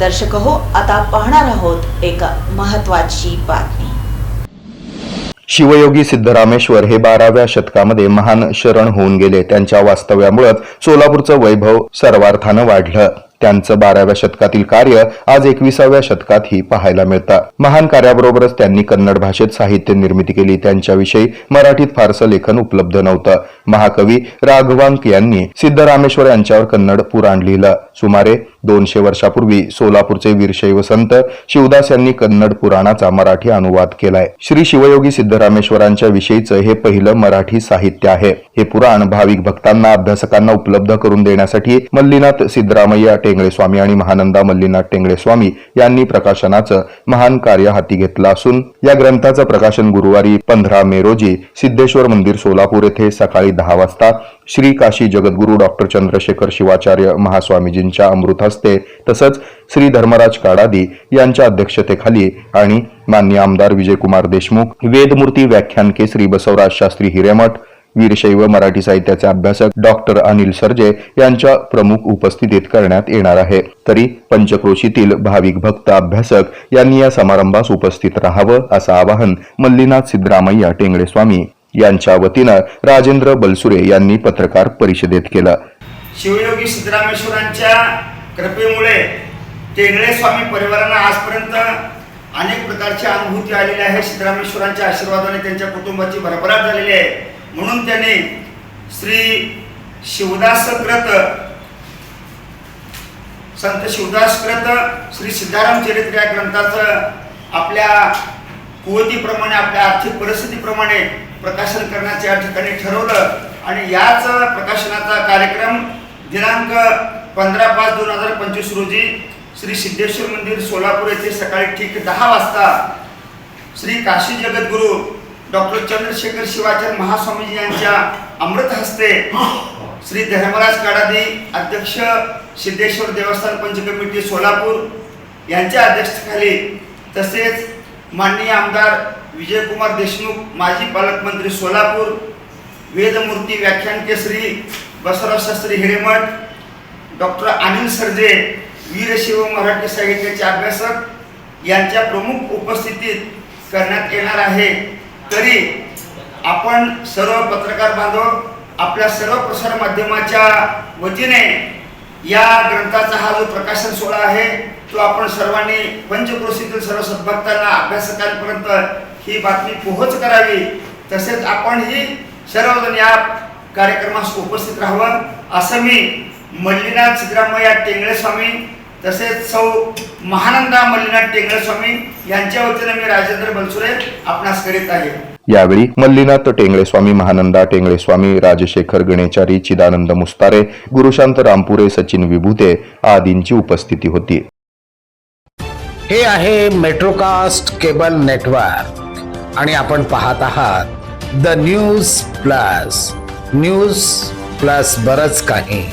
दर्शक हो आता पाहणार आहोत एक महत्वाची बातमी. शिवयोगी सिद्धरामेश्वर हे बाराव्या शतकामध्ये महान शरण होऊन गेले. त्यांच्या वास्तव्यामुळे सोलापूरचं वैभव सर्वार्थानं वाढलं. त्यांचं बाराव्या शतकातील कार्य आज एकविसाव्या शतकातही पाहायला मिळतं. महान कार्याबरोबरच त्यांनी कन्नड भाषेत साहित्य निर्मिती केली. त्यांच्याविषयी मराठीत फारसं लेखन उपलब्ध नव्हतं. महाकवी राघवांक यांनी सिद्धरामेश्वर यांच्यावर कन्नड पुराण लिहिलं. सुमारे दोनशे वर्षापूर्वी सोलापूरचे वीरशैव संत शिवदास यांनी कन्नड पुराणाचा मराठी अनुवाद केलाय. श्री शिवयोगी सिद्धरामेश्वरांच्या विषयीचं हे पहिलं मराठी साहित्य आहे. हे पुराण भाविक भक्तांना अभ्यासकांना उपलब्ध करून देण्यासाठी मल्लीनाथ सिद्धरामय्या टेंगळे स्वामी आणि महानंदा मल्लीनाथ टेंगळे स्वामी यांनी प्रकाशनाचं महान कार्य हाती घेतलं असून या ग्रंथाचं प्रकाशन गुरुवारी पंधरा मे रोजी सिद्धेश्वर मंदिर सोलापूर येथे सकाळी दहा वाजता श्री काशी जगद्गुरू डॉक्टर चंद्रशेखर शिवाचार्य महास्वामीजींच्या अमृत हस्ते तसंच श्री धर्मराज काडादी यांच्या अध्यक्षतेखाली आणि मान्य आमदार विजयकुमार देशमुख वेदमूर्ती व्याख्यान केसरी बसवराज शास्त्री हिरेमठ वीरशैव मराठी साहित्याचे अभ्यासक डॉक्टर अनिल सर्जे यांच्या प्रमुख उपस्थितीत करण्यात येणार आहे. तरी पंचक्रोशीतील भाविक भक्त अभ्यासक यांनी या समारंभास उपस्थित राहावं असं आवाहन मल्लीनाथ सिद्धरामय्या टेंगडे स्वामी यांच्या वतीनं राजेंद्र बलसुरे यांनी पत्रकार परिषदेत केलं. शिवयोगी सिद्धरामेश्वरांच्या कृपेमुळे टेंगळे स्वामी परिवारांना आजपर्यंत अनेक प्रकारच्या अनुभूती आलेल्या आहे. सिद्धरामेश्वरांच्या आशीर्वादाने त्यांच्या कुटुंबाची भरभराट झालेली आहे. म्हणून त्यांनी श्री शिवदास कृत संत शिवदास कृत श्री सिद्धाराम चरित्र या ग्रंथाचं आपल्या कुवतीप्रमाणे आपल्या आर्थिक परिस्थितीप्रमाणे प्रकाशन करण्याचे या ठिकाणी ठरवलं. आणि याच प्रकाशनाचा कार्यक्रम दिनांक पंधरा पाच दोन हजार पंचवीस रोजी श्री सिद्धेश्वर मंदिर सोलापूर येथे सकाळी ठीक दहा वाजता श्री काशी जगद्गुरू डॉक्टर चंद्रशेखर शिवाचार्य महास्वामीजी यांच्या अमृत हस्ते श्री धर्मराज काडादी अध्यक्ष सिद्धेश्वर देवस्थान पंच कमिटी सोलापूर यांच्या अध्यक्षतेखाली तसेच माननीय आमदार विजयकुमार देशमुख माजी पालकमंत्री सोलापूर वेदमूर्ती व्याख्यान केसरी बसवराज शास्त्री हिरेमठ डॉक्टर अनिल सर्जे वीरशिव मराठी साहित्याचे अभ्यासक यांच्या प्रमुख उपस्थितीत करण्यात येणार आहे. तरी आपण सर्व पत्रकार बांधव आपल्या सर्व प्रसार माध्यमाच्या वतीने या ग्रंथाचा हा जो प्रकाशन सोहळा आहे तो आपण सर्वांनी पंचक्रोशीतील सर्व सद्भक्तांना अभ्यासकांपर्यंत ही बातमी पोहोच करावी. तसेच आपण ही सर्वजण या कार्यक्रमास उपस्थित राहावं असं मी मल्लीनाथ सिद्धरामय्या टेंगळे स्वामी तसेच सौ महानंदा मल्लीनाथ टेंगळे स्वामी यांच्या वतीने मी राजेंद्र बलसुरे आपणास करीत आहे. यावेळी मल्लीनाथ टेंगळे स्वामी महानंदा टेंगळे स्वामी राजशेखर गणेचारी चिदानंद मुस्तारे गुरुशांत रामपुरे सचिन विभूते आदींची उपस्थिती होती. हे आहे मेट्रोकास्ट केबल नेटवर्क आणि आपण पाहत आहात the news plus news plus बरच काही.